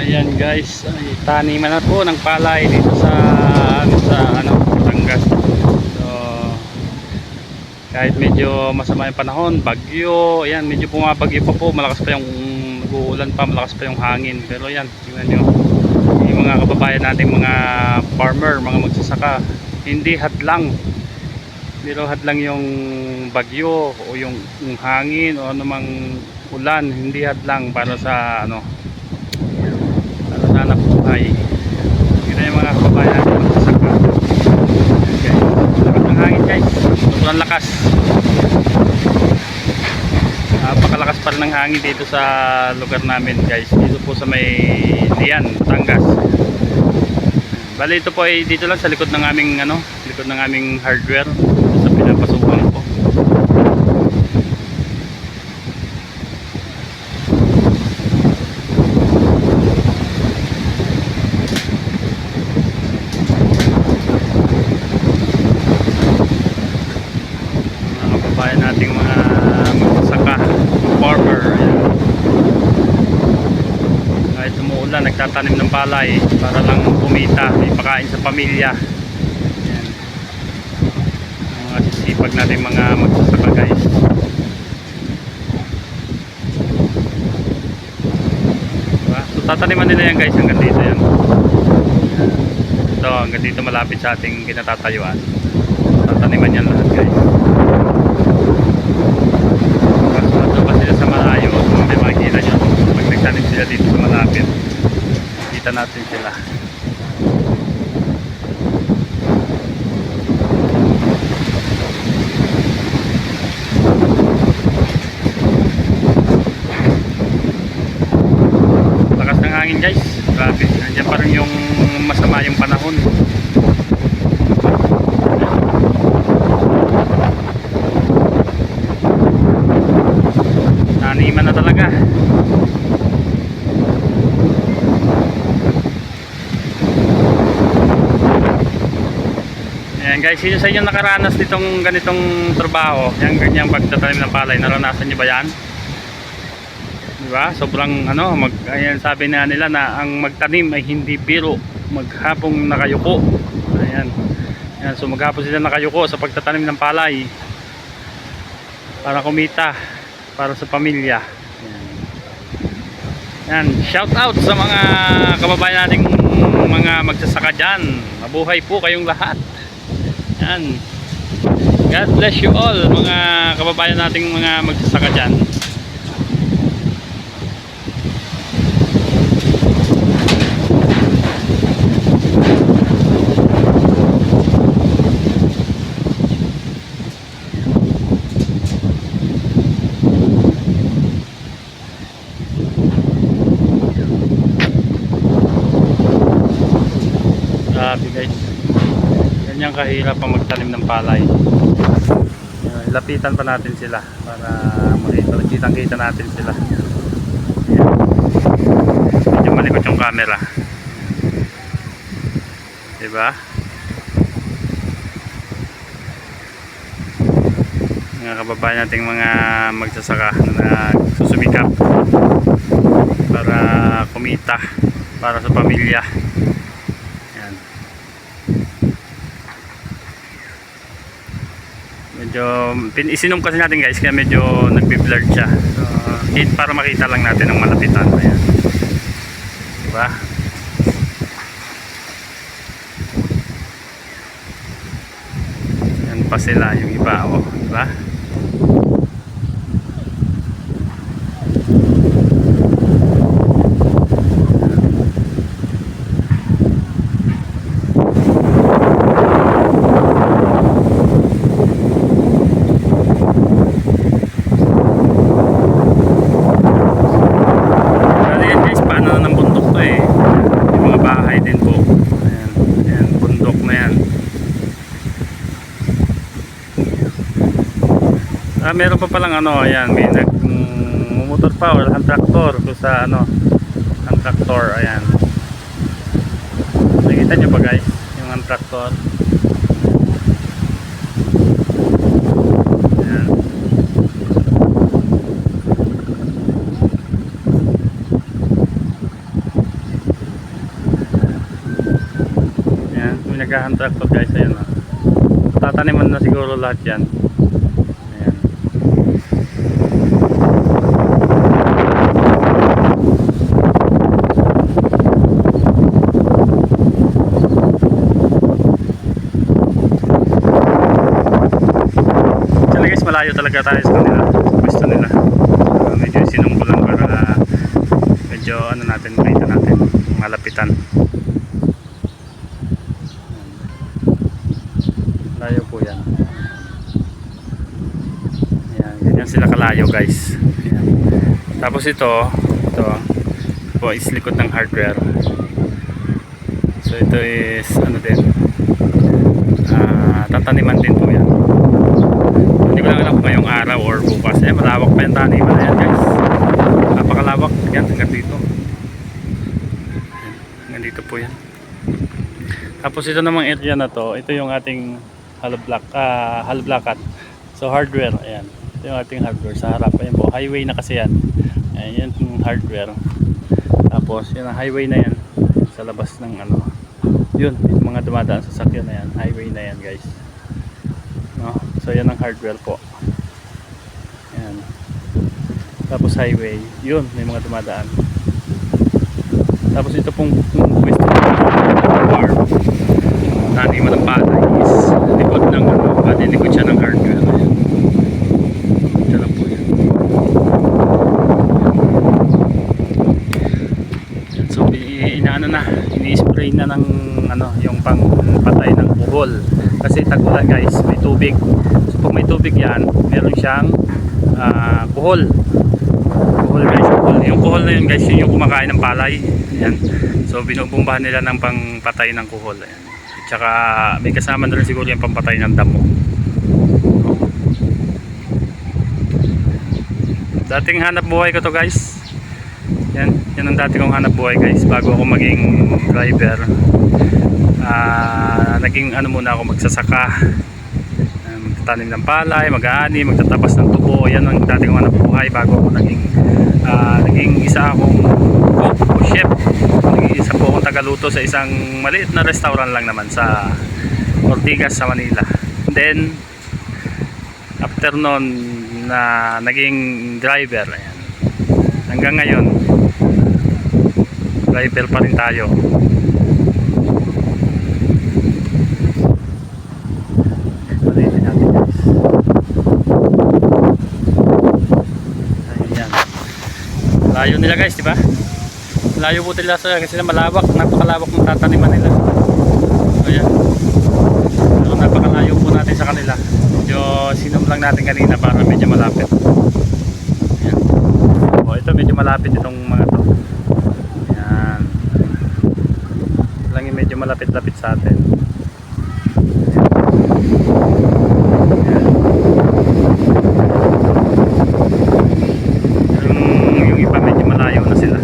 Ayan guys, ay, taniman na po ng palay dito sa ano sa ano, Batangas. So kahit medyo masama yung panahon, bagyo, ayan, medyo pumapagyo pa po, malakas pa yung nag-uulan pa, malakas pa yung hangin. Pero ayan, tingnan nyo, yung mga kababayan nating mga farmer, mga magsasaka, hindi hadlang. Raw hadlang yung bagyo o yung, yung hangin o anumang ulan, hindi hadlang para sa ano, buhay. Yun na yung mga kababayan magsasaka. Okay. Lakas ng hangin guys. Sobrang lakas. Napakalakas pa rin ng hangin dito sa lugar namin guys. Dito po sa may Lian, Tangas. Bali ito po ay dito lang sa likod ng aming ano, likod ng aming hardware sa pinapasukan ko. mga kababayan nating mga magsasaka, farmer. Ayan. Kahit umuulan, nagtatanim ng palay para lang kumita, may pakain sa pamilya. Ayan. Ang Mga sisipag natin mga magsasaka guys. Diba? So tataniman nila yan guys hanggang dito yan. Ito hanggang dito malapit sa ating kinatatayuan. Tataniman yan lahat guys. Kaso pa sila sa malayo, kung may makikita nyo, pag nagtanim sila dito malapit, kita natin sila. Lakas ng hangin guys, grabe, nandiyan pa rin yung masama yung panahon. Naniman na talaga. Ayan guys, sino sa inyo nakaranas nitong ganitong trabaho? Yung ganyang pagtatanim ng palay, naranasan nyo ba yan? Di ba? Sobrang ano, mag, ayan, sabi na nila na ang magtanim ay hindi biro, maghapong nakayuko. Ayan. Ayan, so maghapon sila nakayuko sa pagtatanim ng palay para kumita para sa pamilya. Yan. Yan, shout out sa mga kababayan nating mga magsasaka dyan. Mabuhay po kayong lahat. Yan. God bless you all mga kababayan nating mga magsasaka dyan. Grabe guys. Ganyan kahirap ang magtanim ng palay. Lapitan pa natin sila para makita, kitang kita natin sila. Medyo malikot yung camera. Diba? Mga kababayan nating mga magsasaka na nagsusumikap para kumita para sa pamilya. Yan. Medyo isinom kasi natin guys kaya medyo nagbi-blur siya. Hit para makita lang natin ang malapitan. Ayan. Diba? Yan pa sila yung iba oh, diba? Ah, meron pa palang ano, ayan, may nag mm, motor pa or ang tractor kung sa ano, ang tractor, ayan. Nakita nyo ba guys, yung ang tractor? Ayan. Ayan, may naghahan tractor guys, ayan o. Tataniman na siguro lahat yan. Malayo talaga tayo sa kanila. Gusto nila. Uh, medyo sinungkulan para medyo ano natin, makita natin. Malapitan. Layo po yan. Ayan, ganyan sila kalayo guys. Ayan. Tapos ito, ito po is likod ng hardware. So ito is ano din, ah, tataniman din po yan. Hindi ko lang alam kung ngayong araw or bukas. Eh, malawak pa yung taniman na yan guys. Napakalawak. Yan, hanggang dito. Hanggang dito po yan. Tapos ito namang area na to, ito yung ating hollow block, ah, hollow blockat. So hardware, ayan. Ito yung ating hardware sa harap. Ayan po, highway na kasi yan. Ayan, yan yung hardware. Tapos, yan ang highway na yan. Sa labas ng ano. Yun, yung mga dumadaan sa sakyan na yan. Highway na yan guys. So yan ang hardware po. Yan. Tapos highway. Yun, may mga dumadaan. Tapos ito pong pong pwesto ng farm. Taniman ng palay is likod ng ano, pati likod siya ng hardware. Ayan. Ito lang po yan. Yan. So i- inaano na, ini-spray na ng ano, yung pangpatay ng buhol. Kasi tagulan guys, may tubig. So pag may tubig yan, meron siyang ah, kuhol. Kuhol guys, kuhol. Yung kuhol na yun guys, yun yung kumakain ng palay. Yan. So binubumbahan nila ng pangpatay ng kuhol. Ayan. At saka may kasama na rin siguro yung pampatay ng damo. Dating hanap buhay ko to guys. Yan, yan ang dati kong hanap buhay guys bago ako maging driver. Ah, naging ano muna ako magsasaka. Magtatanim ng palay, mag-aani, magtatabas ng tubo. Yan ang dati kong hanap buhay bago ako naging ah, naging isa akong cook o chef. Naging isa po akong tagaluto sa isang maliit na restaurant lang naman sa Ortigas sa Manila. Then after nun na naging driver ayan. hanggang ngayon driver pa rin tayo Palitin natin guys ayan layo nila guys di ba? Layo po nila sa kasi malawak. Napakalawak ng tataniman nila. Ayan. Pero napakalayo po natin sa kanila. Medyo sinom lang natin kanina para medyo malapit. Ayan. O ito medyo malapit itong mga to. Ayan. Lang medyo malapit-lapit sa atin ayan yung, yung iba medyo malayo na sila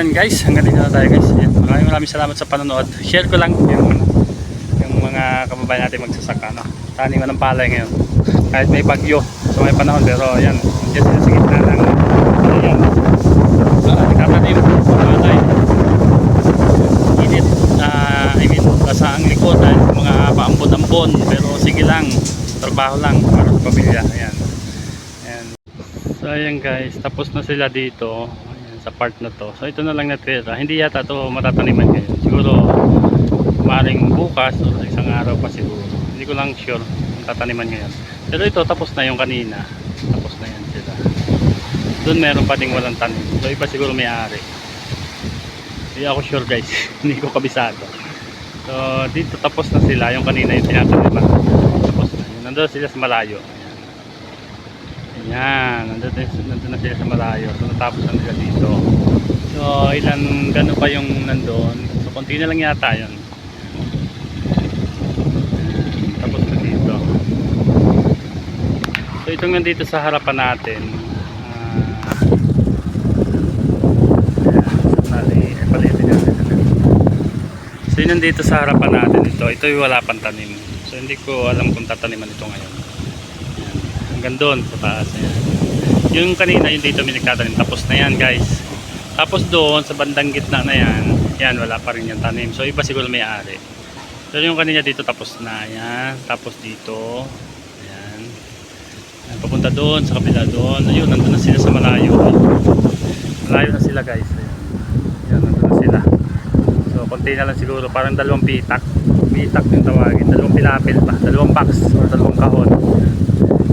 Ah, yan guys, hanggang dito na tayo guys. Yan. Maraming maraming salamat sa panonood. Share ko lang yung, yung mga kababayan natin magsasaka. No? Taniman ng palay ngayon. Kahit may bagyo sa may panahon. Pero yan, yan sila sa gitna ng ayan. Uh, nagtatanim ng palay. Init. ah I mean, basa ang likod dahil mga paambon-ambon. Pero sige lang, trabaho lang para sa pamilya. Ayan. Ayan. So ayan guys, tapos na sila dito ayan, sa part na to. So ito na lang natira. Hindi yata to matataniman ngayon. Siguro maring bukas o isang araw pa siguro. Hindi ko lang sure kung tataniman ngayon. Pero ito tapos na yung kanina. Tapos na yan sila. Doon meron pa ding walang tanim. So iba siguro may ari. Hindi ako sure guys. Hindi ko kabisado. So dito tapos na sila. Yung kanina yung tinataniman. Tapos na. Yun, nandun sila sa malayo. Yan, nandun, nandun na sila sa malayo. So natapos na nila dito. So ilan, gano'n pa yung nandun. So konti na lang yata yun. Tapos na dito. So itong nandito sa harapan natin. ah, eh. So yun nandito sa harapan natin ito. Ito yung wala pang tanim. So hindi ko alam kung tataniman ito ngayon. Ayan. Hanggang doon sa taas. Ayan. Yung kanina yung dito may nagtatanim. Tapos na yan guys. Tapos doon sa bandang gitna na yan. Yan wala pa rin yung tanim. So iba siguro may ari. So yung kanina dito tapos na. Yan. Tapos dito. Ayan. Ayan. Papunta doon sa kabila doon. Ayun nandun na sila sa malayo. Malayo na sila guys. Ayan. Yan nandun na sila. So konti na lang siguro. Parang dalawang pitak. Pitak yung tawagin. Dalawang pilapil pa. Dalawang box or dalawang kahon.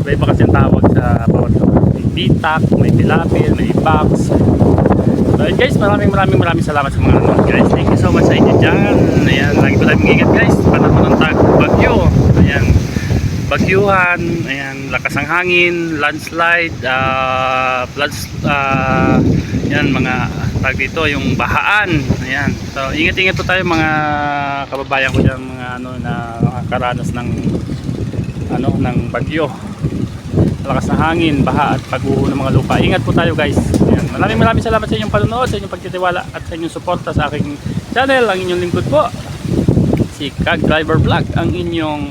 Iba-iba kasi tawag sa bawat kahon. May pitak, may pilapil, may box. So guys, maraming maraming maraming salamat sa mga nanonood guys. Thank you so much sa inyo dyan. Ayan, lagi po tayo mag-ingat guys. Panahon ng tag bagyo. Ayan, bagyuhan, ayan, lakas ng hangin, landslide, uh, floods, ah, yan, mga tag dito, yung bahaan. Ayan, so ingat-ingat po tayo mga kababayan ko dyan, mga ano na nakakaranas ng ano, ng bagyo lakas ng hangin, baha at pagguho ng mga lupa. Ingat po tayo guys. Ayan. Maraming maraming salamat sa inyong panonood, sa inyong pagtitiwala at sa inyong suporta sa aking channel. Ang inyong lingkod po, si Kag Driver Vlog, ang inyong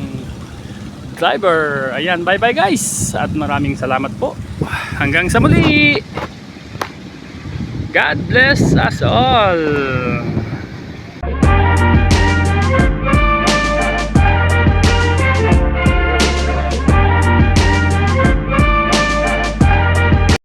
driver. Ayan, bye bye guys. At maraming salamat po. Hanggang sa muli. God bless us all.